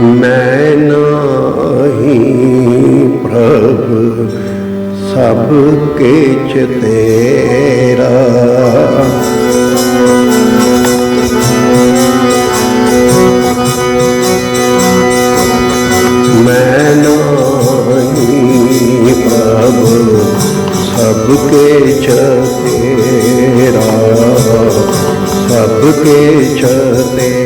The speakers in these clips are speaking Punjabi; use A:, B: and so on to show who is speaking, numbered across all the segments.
A: ਮੈਂ ਨਾਹੀ ਪ੍ਰਭ, ਸਭ ਕਿਛ ਤੇਰਾ। ਮੈਂ ਨਾਹੀ ਪ੍ਰਭ, ਸਭ ਕਿਛ ਤੇਰਾ। ਸਭ ਕਿਛ ਤੇਰਾ।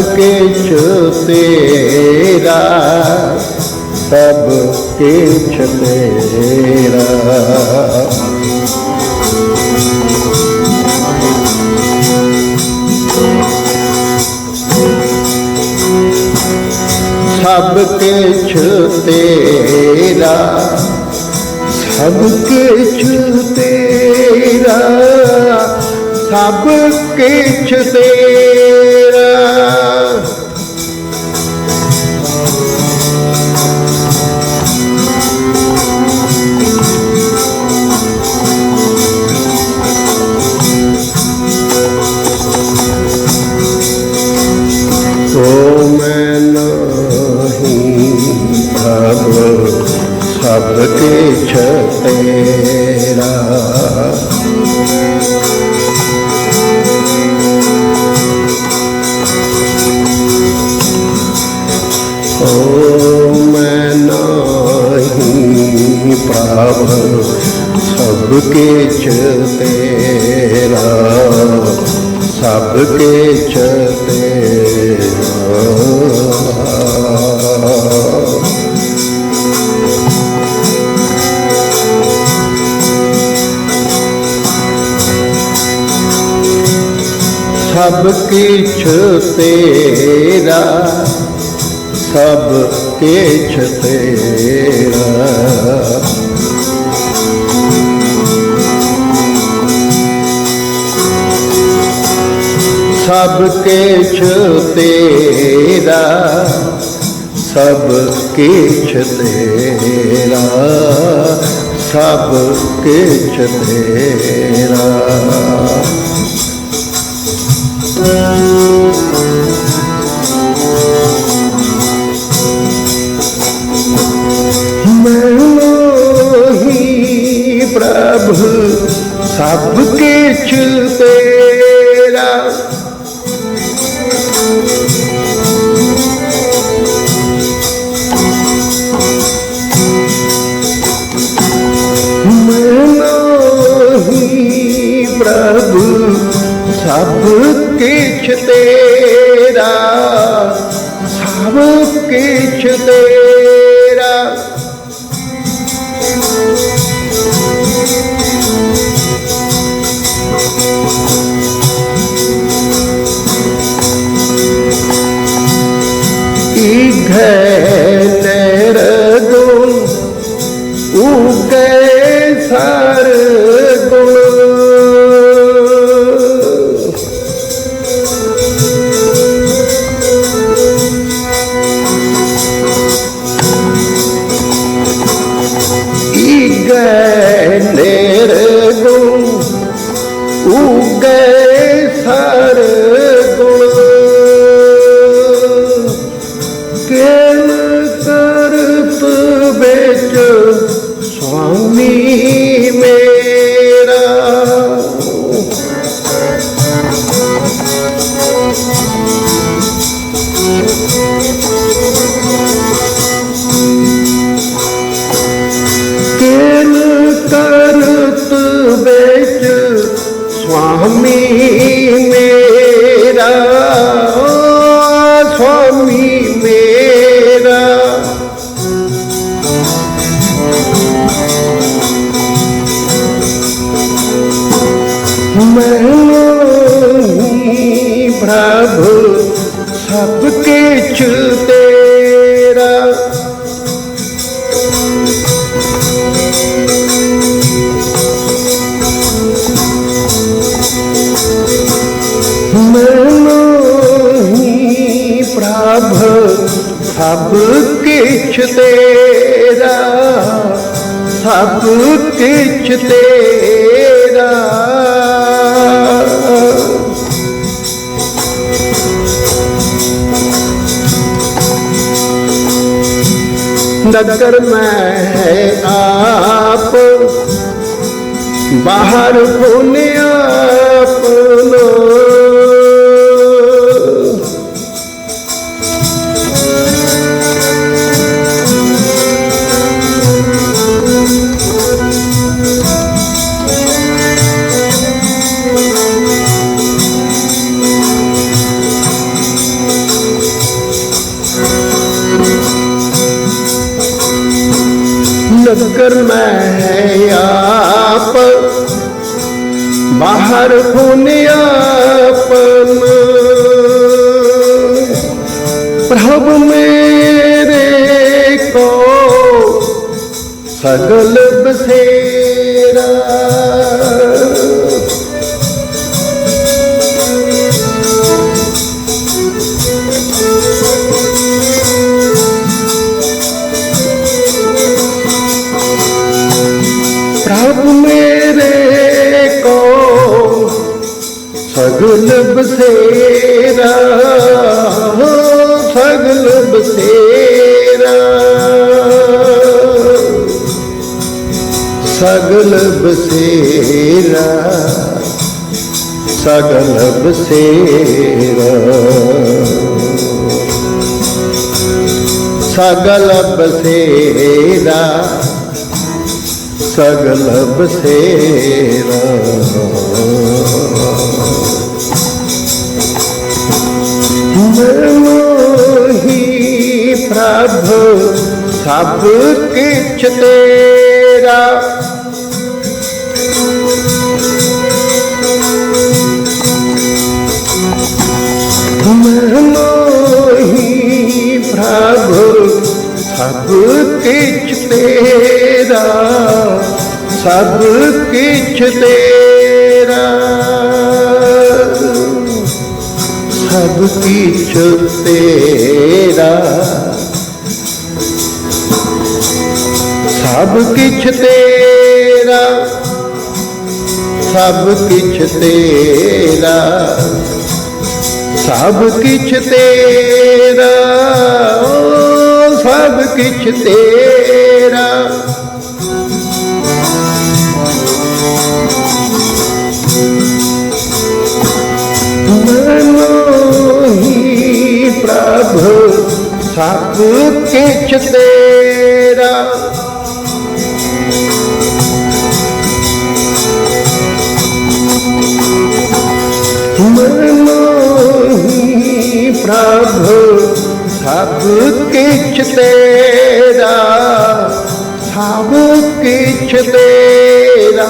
A: ਸਭ ਕਿਛ ਤੇਰਾ ਸਭ ਕਿਛ ਤੇਰਾ। ਸਭ ਕਿਛ ਤੇਰਾ ਸਭ ਕਿਛ ਤੇਰਾ ਸਭ ਕਿਛ ਪ੍ਰਭ ਸਭ ਕਿਛ ਤੇਰਾ ਸਭ ਕਿਛ ਤੇਰਾ। ਸਭ ਕਿਛ ਤੇਰਾ ਸਭ ਕਿਛ ਤੇਰਾ। ਸਭ ਕਿਛ ਤੇਰਾ ਸਭ ਕਿਛ ਤੇਰਾ ਸਭ ਕਿਛ ਤੇਰਾ। ਮਨੋਹੀ ਪ੍ਰਭ ਸਭ ਕਿਛ ਤੇਰਾ। ਪ੍ਰਭ ਸਭ ਕਿਛ ਤੇਰਾ ਸਭ ਕਿਛ ਤੇਰਾ। Thank you. में ਪ੍ਰਭ ਸਭ ਕਿਛ ਤੇਰਾ ਸਭ ਕਿਛ ਤੇਰਾ। ਨਗਰ ਮੈਂ ਹੈ ਆਪ ਬਾਹਰ ਹੋਨੇ ਆਪਨੋ ਸੇਰ ਸਗਲ ਬਸੇਰਾ ਸਗਲ ਬਸੇਰਾ। ਮੋਹੀ ਪ੍ਰਭ ਸਭ ਕਿਛ ਤੇਰਾ। ਸਭ ਕਿਛ ਤੇਰਾ ਸਭ ਕਿਛ ਤੇਰਾ। ਸਭ ਕਿਛ ਤੇਰਾ ਸਭ ਕਿਛ ਤੇਰਾ ਸਭ ਕਿਛ ਤੇਰਾ ਸਭ ਕਿਛ ਤੇਰਾ। ਸਭ ਕਿਛ ਤੇਰਾ। ਮਨੋਹੀ ਪ੍ਰਭ ਸਭ ਕਿਛ ਤੇਰਾ। ਮਨੋਹੀ ਪ੍ਰਭ ਸਭ ਕਿਛ ਤੇਰਾ ਸਭ ਕਿਛ ਤੇਰਾ।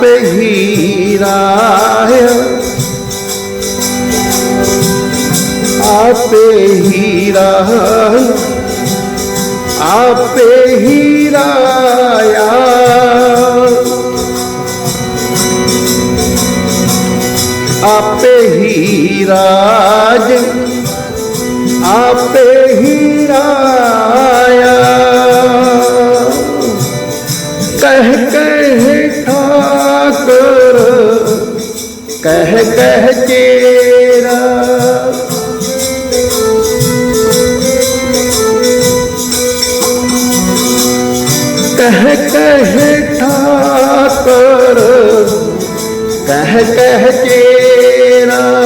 A: तेरा ਆਪੇ ਹੀ ਰਾਹ ਆਪੇ ਹੀ ਰਾਹ ਆਪੇ ਹੀ ਰਾਇਆ ਆਪੇ ਹੀ ਰਾਜ ਕਹਿ ਕਹਿ ਕੇਰਾ। ਕਹਿ ਕਹਿ ਠਾਕਰ, ਕਹਿ ਕਹਿ ਕੇਰਾ।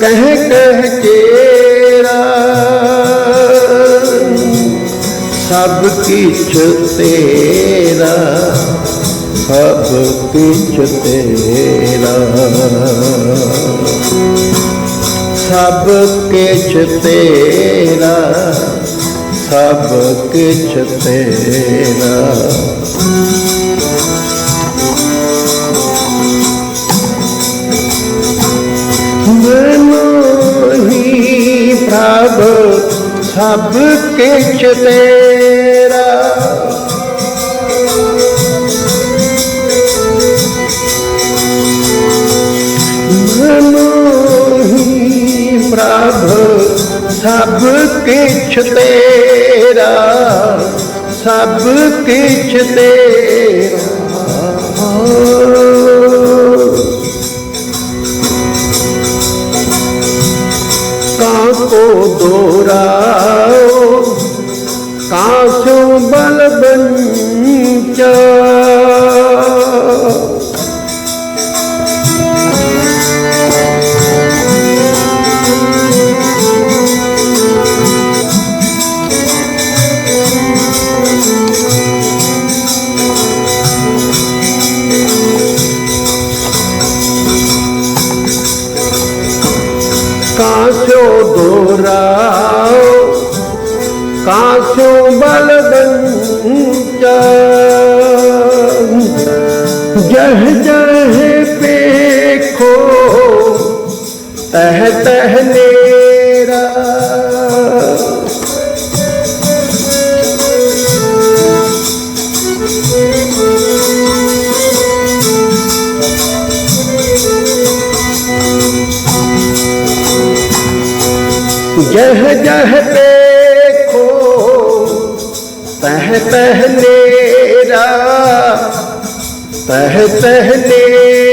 A: ਕਹਿ ਕਹਿ ਕੇਰਾ। ਸਭ ਕਿਛ ਤੇਰਾ। सब कुछ तेरा सब किछ तेरा सब किछ तेरा ਮਨੋਹੀ ਪ੍ਰਭ ਸਭ ਕਿਛ ਤੇ ਸਭ ਕਿਛ ਤੇਰਾ ਸਭ ਕਿਛ ਤੇਰਾ। રાવ કાચો બલદંચ જહ જહ પે ખો તહ તહ ને जह जह देखो तह तह नेरा तह तह नेरा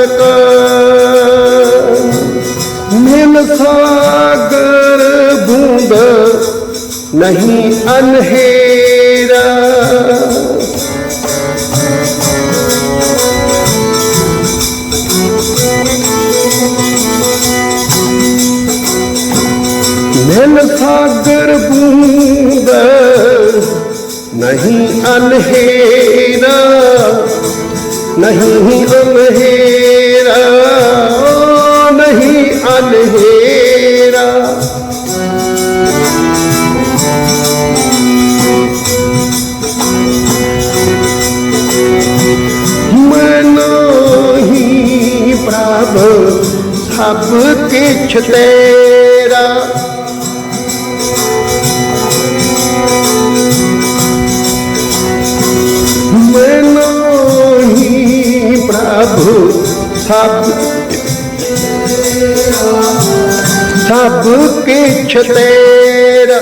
A: ਨਾਨਕ। ਮਿਲ ਸਾਗਰ ਬੂੰਦ ਨਹੀਂ ਅਨਹੇਰਾ। ਮਿਲ ਸਾਗਰ ਬੂੰਦ ਨਹੀਂ ਅਨਹੇਰਾ। ਨਹੀਂ तेरा मनो ही प्रभु सब सब किछ तेरा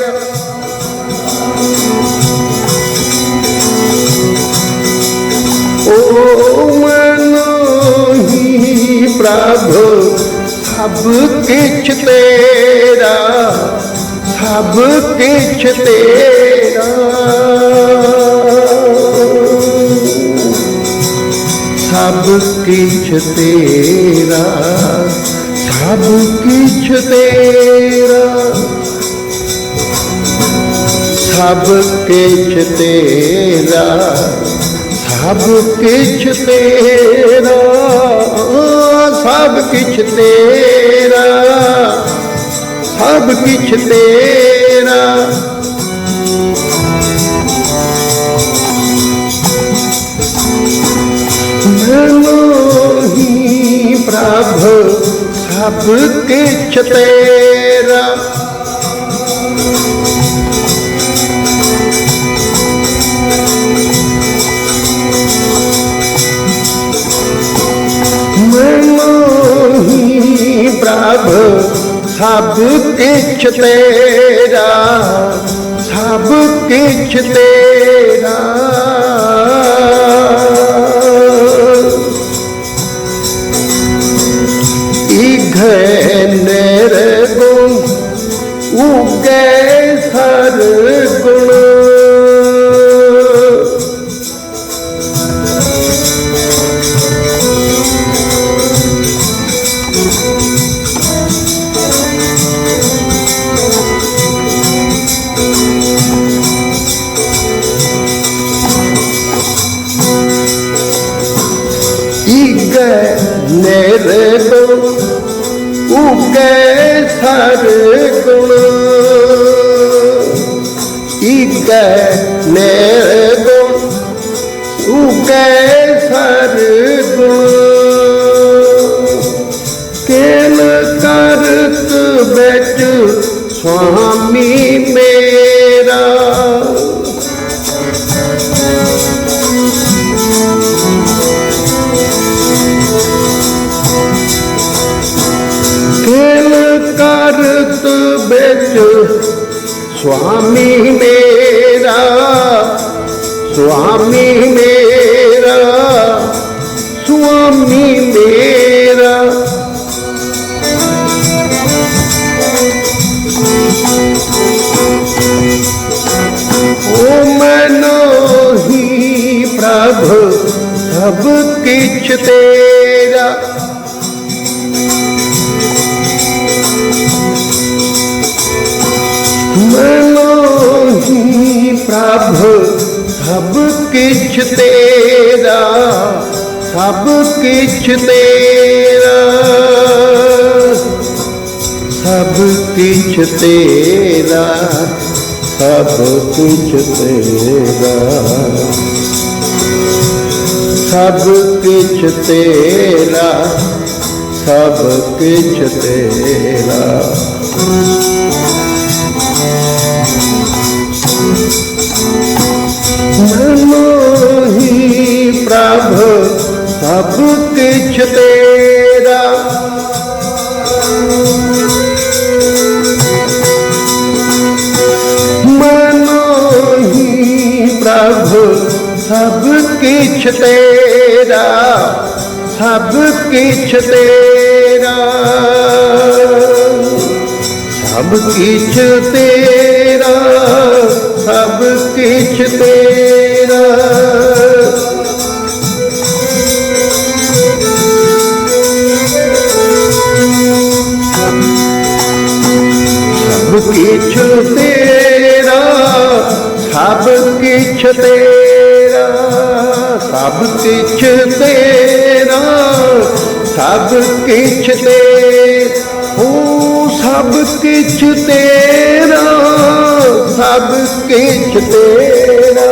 A: ओ मनो ही प्रभु ਸਭ ਕਿਛ ਤੇਰਾ, ਸਭ ਕਿਛ ਤੇਰਾ। ਸਭ ਕਿਛ ਤੇਰਾ, ਸਭ ਕਿਛ ਤੇਰਾ। ਸਭ ਕਿਛ ਤੇਰਾ, ਸਭ ਕਿਛ ਤੇਰਾ। ਸਭ ਕਿਛ ਤੇਰਾ ਸਭ ਕਿਛ ਤੇਰਾ। ਮਨੋਹੀ ਪ੍ਰਭ ਸਭ ਕਿਛ ਤੇਰਾ। ਪ੍ਰਭ ਸਭ ਕਿਛ ਤੇਰਾ ਸਭ ਕਿਛ ਤੇਰਾ। Yeah. मेरा स्वामी मेरा ओ मनो ही प्रभु सब किछ तेरा मनो ही प्रभु सब ਕਿਛ ਤੇਰਾ, ਸਭ ਕਿਛ ਤੇਰਾ। ਸਭ ਕਿਛ ਤੇਰਾ, ਸਭ ਕੁਛ ਤੇਰਾ। ਸਭ ਕਿਛ ਤੇਰਾ, ਸਭ ਕਿਛ ਤੇਰਾ। ਮਨੋ ਹੀ ਪ੍ਰਭ ਸਭ ਕਿਛ ਤੇਰਾ ਮਨੋ ਹੀ ਪ੍ਰਭ ਸਭ ਕਿਛ ਤੇਰਾ ਸਭ ਕਿਛ ਤੇਰਾ ਸਭ ਕਿਛ ਤੇਰਾ ਸਭ ਕਿਛ ਤੇਰਾ। ਸਭ ਕਿਛ ਤੇਰਾ, ਸਭ ਕਿਛ ਤੇਰਾ, ਸਭ ਕਿਛ ਤੇਰਾ, ਸਭ ਕਿਛ ਤੇ ਹੋ, ਸਭ ਕਿਛ ਤੇਰਾ। ਸਭ ਕਿਛ ਤੇਰਾ।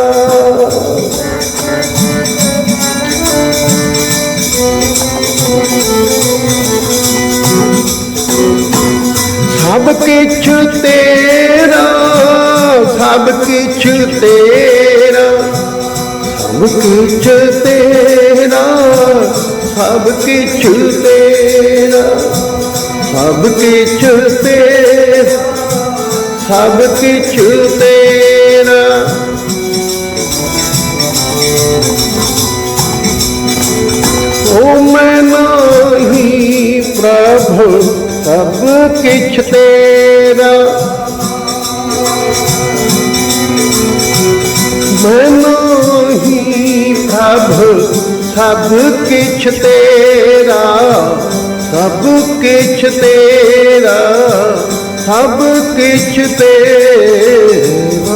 A: ਸਭ ਕਿਛ ਤੇਰਾ, ਸਭ ਕਿਛ ਤੇਰਾ। ਸਭ ਕਿਛ ਤੇਰਾ, ਸਭ ਕਿਛ ਤੇਰਾ। ਸਭ ਕਿਛ ਤੇਰਾ। ਸਭ ਕਿਛ ਤੇਰਾ ਓ ਮੈਂ ਹੀ ਪ੍ਰਭ, ਸਭ ਕਿਛ ਤੇਰਾ। ਮਨੋ ਹੀ ਪ੍ਰਭ, ਸਭ ਕਿਛ ਤੇਰਾ। ਸਭ ਕਿਛ ਤੇਰਾ। ਸਭ ਕਿਛ ਤੇਰਾ